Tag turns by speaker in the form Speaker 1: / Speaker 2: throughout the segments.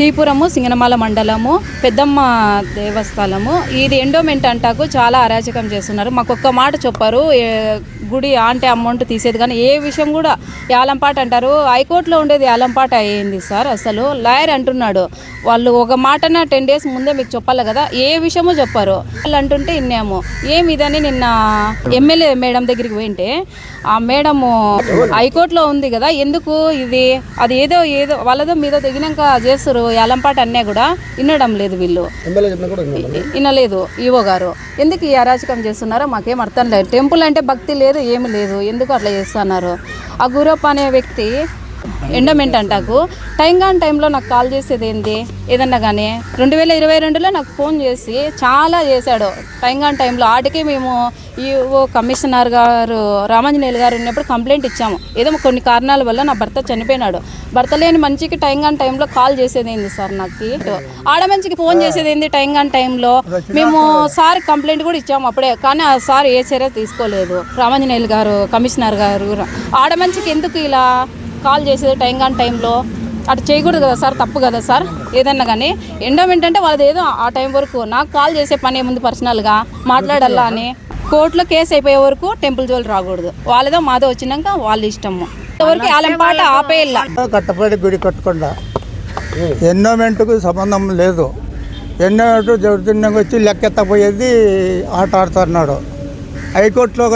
Speaker 1: శ్రీపురము సింగనమాల మండలము పెద్దమ్మ దేవస్థానము. ఇది ఎండోమెంట్ అంటాకు చాలా అరాచకం చేస్తున్నారు. మాకు ఒక్క మాట చెప్పారు ఏ- గుడి అంటే అమౌంట్ తీసేది. కానీ ఏ విషయం కూడా యాలంపాట అంటారు. హైకోర్టులో ఉండేది యాలంపాట అయ్యింది సార్? అసలు లాయర్ అంటున్నాడు. వాళ్ళు ఒక మాటన టెన్ డేస్ ముందే మీకు చెప్పాలి కదా. ఏ విషయమో చెప్పారు. వాళ్ళు అంటుంటే విన్నాము ఏమి ఇదని నిన్న ఎమ్మెల్యే మేడం దగ్గరికి పోయింటే ఆ మేడము హైకోర్టులో ఉంది కదా. ఎందుకు ఇది? అది ఏదో ఏదో వాళ్ళదో మీదో తెగినాక చేస్తారు యాలంపాట అన్నీ కూడా. వినడం లేదు వీళ్ళు. వినలేదు ఈవో గారు. ఎందుకు ఈ అరాచకం చేస్తున్నారో మాకేం అర్థం లేదు. టెంపుల్ అంటే భక్తి లేదు ఏమి లేదు. ఎందుకు అట్లా చేస్తున్నారు? ఆ గురప్ప అనే వ్యక్తి ఎండోమెంట్ అంటాకు. టైం కాని టైంలో నాకు కాల్ చేసేది ఏంది? ఏదన్నా కానీ రెండు వేల ఇరవై రెండులో నాకు ఫోన్ చేసి చాలా చేశాడు. టైం కాని టైంలో ఆటికి మేము ఈఓ కమిషనర్ గారు రామాంజనేయులు గారు ఉన్నప్పుడు కంప్లైంట్ ఇచ్చాము. ఏదో కొన్ని కారణాల వల్ల నా భర్త చనిపోయినాడు. భర్త లేని మంచికి టైం కాని టైంలో కాల్ చేసేది ఏంది సార్ నాకు? ఆడ మంచికి ఫోన్ చేసేది ఏంది టైం కాని టైంలో? మేము సార్ కంప్లైంట్ కూడా ఇచ్చాము అప్పుడే. కానీ ఆ సార్ ఏ చర్య తీసుకోలేదు. రామాంజనేయులు గారు కమిషనర్ గారు. ఆడ మంచికి ఎందుకు ఇలా? కాల్ చేసేది టైం కాని టైంలో అటు చేయకూడదు కదా సార్ తప్పు కదా సార్? ఏదన్నా కానీ ఎండోమెంట్ అంటే వాళ్ళది ఏదో ఆ టైం వరకు. నాకు కాల్ చేసే పని ఏముంది పర్సనల్గా మాట్లాడాలా అని. కోర్టులో కేసు అయిపోయే వరకు టెంపుల్ జోలు రాకూడదు. వాళ్ళదో మాదో వచ్చినాక వాళ్ళ ఇష్టము. వరకు ఆలంపాట ఆపేయాల
Speaker 2: కట్టపడి గుడి కట్టకుండా ఎన్నోమెంట్కు సంబంధం లేదు. ఎన్నోమెంట్ దౌర్జన్యంగా వచ్చి లెక్కెత్తపోయేది ఆట ఆడుతున్నాడు. హైకోర్టులో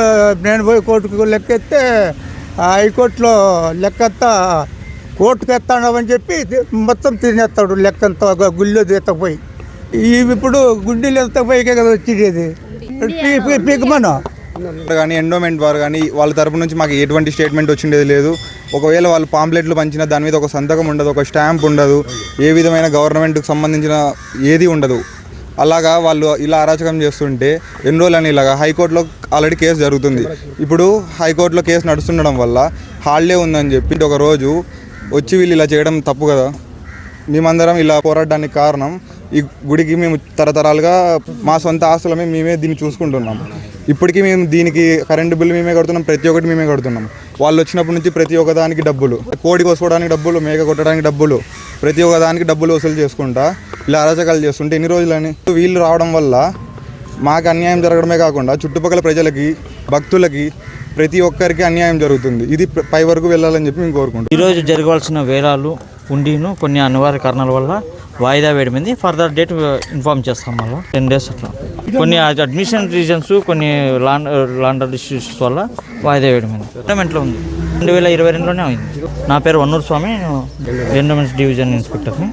Speaker 2: నేను పోయి కోర్టుకు లెక్కెత్తే హైకోర్టులో లెక్కెత్త కోర్టుకు ఎత్తాడని చెప్పి మొత్తం తినేస్తాడు లెక్కంతా గుళ్ళో తీతపోయి ఇవి ఇప్పుడు గుండీలు ఎత్తపోయికే కదా వచ్చేది పీకమను.
Speaker 3: కానీ ఎండోమెంట్ వారు కానీ వాళ్ళ తరపు నుంచి మాకు ఎటువంటి స్టేట్మెంట్ వచ్చిండేది లేదు. ఒకవేళ వాళ్ళు పాంప్లెట్లు పంచిన దాని మీద ఒక సంతకం ఉండదు ఒక స్టాంప్ ఉండదు ఏ విధమైన గవర్నమెంట్కి సంబంధించిన ఏది ఉండదు. అలాగా వాళ్ళు ఇలా అరాచకం చేస్తుంటే ఎన్ని రోజులని ఇలాగా హైకోర్టులో ఆల్రెడీ కేసు జరుగుతుంది. ఇప్పుడు హైకోర్టులో కేసు నడుస్తుండడం వల్ల హాలిడే ఉందని చెప్పి ఒక రోజు వచ్చి వీళ్ళు ఇలా చేయడం తప్పు కదా? మేమందరం ఇలా పోరాడడానికి కారణం ఈ గుడికి మేము తరతరాలుగా మా సొంత ఆస్తులమే మేమే దీన్ని చూసుకుంటున్నాం. ఇప్పటికీ మేము దీనికి కరెంటు బిల్లు మేమే కడుతున్నాం ప్రతి ఒక్కటి మేమే కడుతున్నాం. వాళ్ళు వచ్చినప్పటి నుంచి ప్రతి ఒక్క దానికి డబ్బులు కోడి కోసుకోవడానికి డబ్బులు మేక కొట్టడానికి డబ్బులు ప్రతి ఒక్క దానికి డబ్బులు వసూలు చేసుకుంటా ఇలా అరాచకాలు చేస్తుంటే ఎన్ని రోజులని? వీళ్ళు రావడం వల్ల మాకు అన్యాయం జరగడమే కాకుండా చుట్టుపక్కల ప్రజలకి భక్తులకి ప్రతి ఒక్కరికి అన్యాయం జరుగుతుంది. ఇది పై వరకు వెళ్ళాలని చెప్పి మేము కోరుకుంటాం
Speaker 4: ఈరోజు జరగవలసిన వేళాలు ఉండిను కొన్ని అనివార్య కారణాల వల్ల వాయిదా వేయడమైంది ఫర్దర్ డేట్ ఇన్ఫార్మ్ చేస్తాం మళ్ళీ. టెన్ డేస్ అట్లా. కొన్ని అడ్మిషన్ రీజన్స్ కొన్ని లాండ్ లాండర్ ఇష్యూస్ వల్ల వాయిదా వేయడమైంది ఎండోమెంట్లో ఉంది. రెండు వేల ఇరవై రెండులోనే అయింది. నా పేరు వన్నూరు స్వామి నేను ఎండోమెంట్స్ డివిజన్ ఇన్స్పెక్టర్ని.